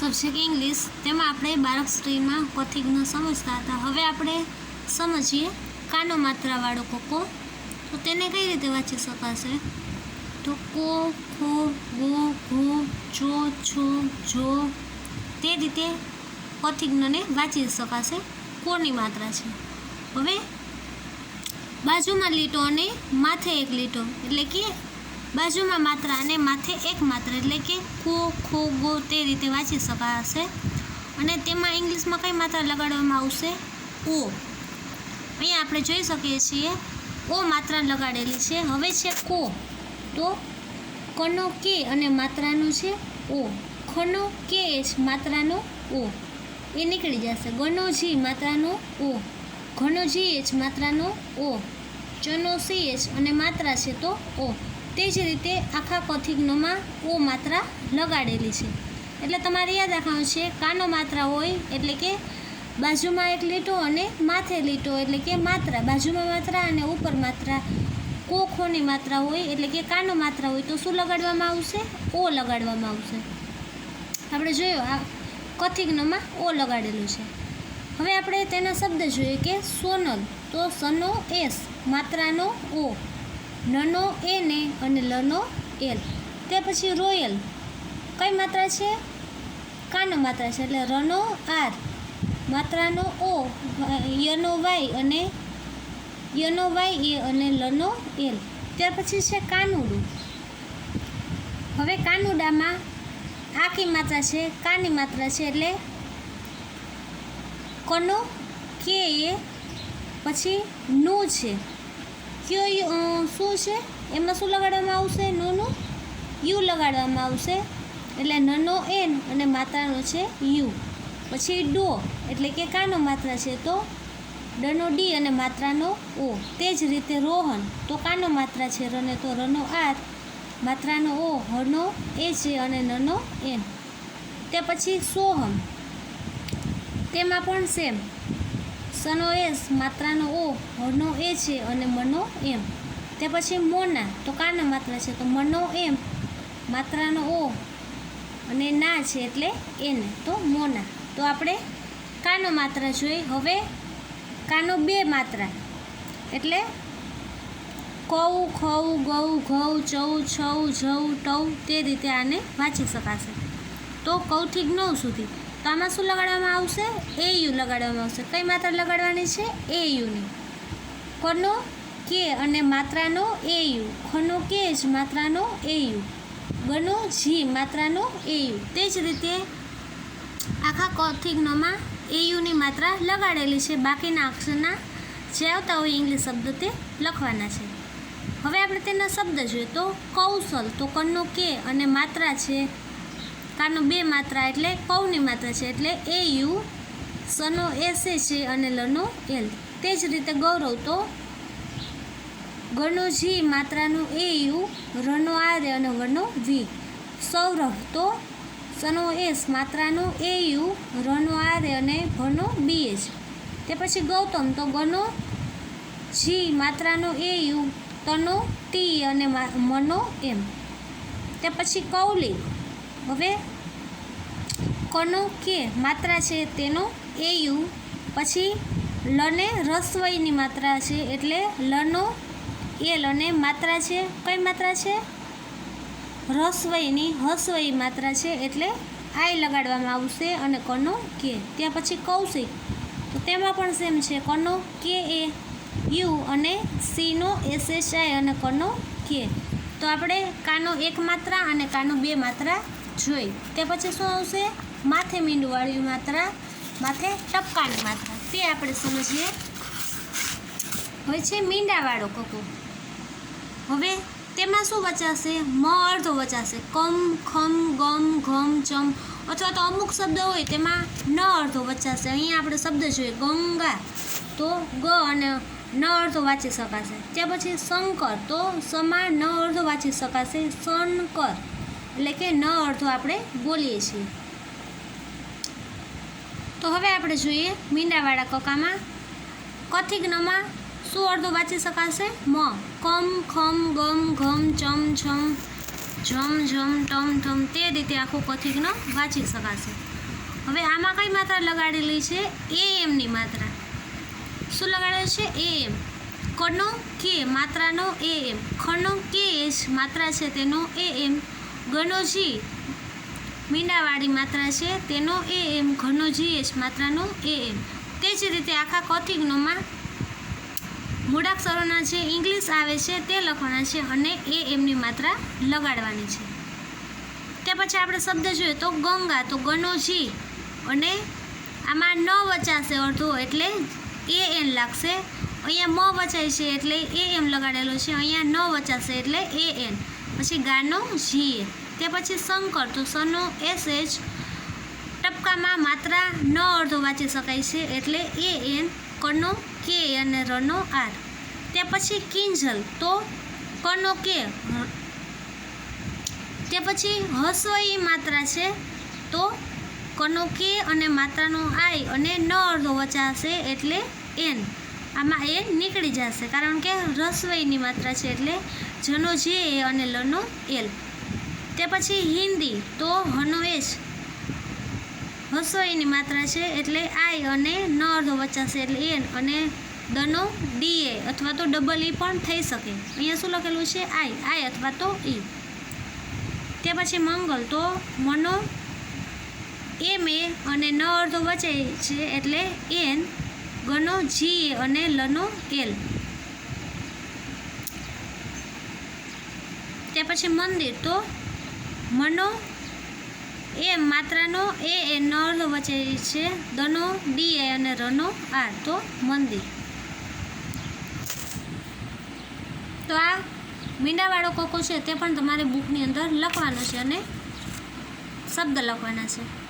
Subject English તેમાં આપણે બાળક શ્રેણીમાં કથિકનો સમજતા હતા હવે આપણે સમજીએ કાનો માત્રાવાળો કોકો. તો તેને કઈ રીતે વાંચી શકાશે? તો કો, ખો, ગો, ઘો ચો છો, જો. તે રીતે કથિજ્ઞને વાંચી શકાશે. કોની માત્રા છે? હવે બાજુમાં લીટો અને માથે એક લીટો. એટલે કે બાજુમાં માત્ર અને માથે એક માત્ર એટલે કે કો ખો, ગો તે રીતે વાંચી શકાશે. અને તેમાં ઇંગ્લિશમાં કઈ માત્રા લગાડવામાં આવશે? ઓ. અહીંયા આપણે જોઈ શકીએ છીએ, ઓ માત્રા લગાડેલી છે. હવે છે કો. તો કનો કે અને માત્રાનું છે ઓ. ખનો કે એચ માત્રાનો ઓ. એ નીકળી જશે. ગનો જી માત્રાનો ઓ. ઘનો જી એચ માત્રાનો ઓ. ચનો સી એચ અને માત્રા છે તો ઓ. તે જ રીતે આખા કથિગ્નોમાં ઓ માત્રા લગાડેલી છે. એટલે તમારે યાદ રાખવાનું છે, કાનો માત્રા હોય એટલે કે બાજુમાં એક લીટો અને માથે લીટો એટલે કે માત્રા. બાજુમાં માત્રા અને ઉપર માત્રા. કોખોની માત્રા હોય એટલે કે કાનો માત્રા હોય તો શું લગાડવામાં આવશે? ઓ લગાડવામાં આવશે. આપણે જોયો, આ કથિગ્નોમાં ઓ લગાડેલું છે. હવે આપણે તેના શબ્દ જોઈએ કે સોનલ. તો સનો એસ, માત્રાનો ઓ. નનો એને અને લનો એલ તે પછી રોયલ. કઈ માત્રા છે? કાનો માત્રા છે? એટલે રનો આર માત્રાનો ઓ યનો વાય અને યનો વાય એ અને લનો એલ ત્યાર પછી છે કાનુડું. હવે કાનુડામાં આખી માત્રા છે, કાની માત્રા છે એટલે કનો કે એ પછી નું છે. કયો શું છે? એમાં શું લગાડવામાં આવશે? નોનું? યુ લગાડવામાં આવશે. એટલે નનો એન અને માત્રાનો છે યુ. પછી ડો, એટલે કે કાનો માત્રા છે તો? ડનો ડી અને માત્રાનો ઓ. તે જ રીતે રોહન, તો કાનો માત્રા છે રને તો રનો આર. માત્રાનો ઓ, હનો, એ છે અને નનો એન. તે પછી સોહમ. તેમાં પણ સેમ સનો એસ, માત્રાનો ઓ, હનો એ છે અને મનો એમ. તે પછી મોના, તો કાના માત્રા છે? તો મનો એમ, માત્રાનો ઓ અને ના છે એટલે એને. તો મોના. તો આપણે કાનો માત્રા જોઈ. હવે કાનો બે માત્રા. એટલે કૌ ખઉ ગઉ ઘઉ ચૌ છઉ જઉ ટઉ તે રીતે આને વાંચી શકાશે. તો કૌથી નવ સુધી. તો આમાં શું લગાડવામાં આવશે? એ યુ લગાડવામાં આવશે. કઈ માત્રા લગાડવાની છે? એ યુની કોનો કે અને માત્રાનો એ યુ ખનો, કે જ માત્રાનો A you ગનો G માત્રાનો A you તે જ રીતે આખા કૌથિગ્નમાં એ યુની માત્રા લગાડેલી છે. બાકીના અક્ષરના જે આવતા હોય ઇંગ્લિશ શબ્દ તે લખવાના છે. હવે આપણે તેના શબ્દ જોઈએ. તો કૌશલ, તો કનો, કે અને માત્રા છે. કાનો બે માત્રા એટલે કૌની માત્રા છે એટલે એ યુ, સનો એસ એ છે અને લનો એલ. તે જ રીતે ગૌરવ તો ગણો જી માત્રાનું એ યુ, રનો આર અને વનો વી. સૌરભ તો સનો એસ માત્રાનો એ યુ, રનો આર અને ભનો બી એચ તે પછી ગૌતમ તો ગનો જી માત્રાનો એ યુ, તનો ટી અને મનો એમ. તે પછી કૌલિક. હવે કનો કે માત્રા છે તેનો એ યુ પછી લને રસવઈની માત્રા છે એટલે લનો એલ અને માત્રા છે. કઈ માત્રા છે? રસ્વયની હસવઈ માત્રા છે એટલે આઈ લગાડવામાં આવશે અને કનો કે. ત્યાં પછી કૌશિક. તો તેમાં પણ સેમ છે, કનો કે એ યુ અને સીનો એસ એસ આઈ અને કનો કે. તો આપણે કાનો એક માત્રા અને કાનો બે માત્રા જોઈ તે પછી શું આવશે? માથે મીંડવાળી માત્રા, માથે ટપકાની માત્રા. તે આપણે સમજીએ. હવે છે મીંડાવાળો કકો. હવે તેમાં શું વચાશે? મ અર્ધો વચાશે. કમ, ખમ, ગમ, ઘમ, ચમ અથવા તો અમુક શબ્દ હોય તેમાં ન અર્ધો વચાશે. અહીંયા આપણે શબ્દ જોઈએ. ગંગા તો ગ અને ન અર્ધો વાંચી શકાશે. ત્યાર પછી શંકર તો સમા ન અર્ધો વાંચી શકાશે. શનકર એટલે કે ન અડધો આપણે બોલીએ છીએ. તો હવે આપણે જોઈએ મીંડાવાળા કકામાં. કથિગ્નમાં શું અડધો વાંચી શકાશે? મ. કમ, ખમ, ગમ, ઘમ, ચમ, છમ, જમ જમ, ટમ, ઠમ, તે રીતે આખું કથિકનો વાંચી શકાશે. હવે આમાં કઈ માત્રા લગાડેલી છે? એ એમની માત્રા. શું લગાડેલ છે? એ એમ. કનો કે માત્રાનો એ એમ. ખનો કે માત્રા છે તેનો એ એમ. ગનો જી મીંડાવાળી માત્રા છે, તેનો એ એમ ઘનો જી એચ માત્રાનો એ એમ તે જ રીતે આખા કથિકનોમાં મૂળાક્ષરોના જે ઇંગ્લિશ આવે છે, તે લખવાના છે અને એ એમની માત્રા લગાડવાની છે. તે પછી આપણે શબ્દ જોઈએ તો ગંગા, તો ગનોજી અને આમાં ન વચાશે અડધો એટલે એ એન લાગશે. અહીંયા મ વચાય છે એટલે એ એમ લગાડેલો છે, અહીંયા ન વચાશે એટલે એ એન પછી ગાનો જી તે પછી શંકર, તો સનો એસ એચ ટપકામાં માત્રા ન અડધો વાંચી શકાય છે એટલે એ એન કનો કે અને રનો આર તે પછી કિંજલ, તો કનો કે તે પછી હસોઈ માત્રા છે, તો કનો કે અને માત્રાનો આઈ અને ન અડધો વચાશે એટલે એન આમાં એ નીકળી જશે, કારણ કે રસવઈની માત્રા છે એટલે જનો જે અને લનો એલ તે પછી હિન્દી તો હનો એચ હસોઈની માત્રા છે એટલે આઈ અને ન અર્ધો વચાશે એટલે એન અને દનો ડી એ અથવા તો ડબલ ઈ પણ થઈ શકે. અહીંયા શું લખેલું છે? આઈ. આઈ અથવા તો ઈ તે પછી મંગલ તો મનો એમ એ અને ન અર્ધો વચ્ચે છે એટલે એન, ગનો જી એ અને લનો એલ. તે પછી મંદિર તો મનો એ માત્રાનો એ એ નળ વચ્ચે છે, દનો, ડી એ અને રનો, આર, તો મંદિર. તો આ મીંડાવાળો કોકો છે તે પણ તમારે બુકની અંદર લખવાનો છે અને શબ્દ લખવાના છે.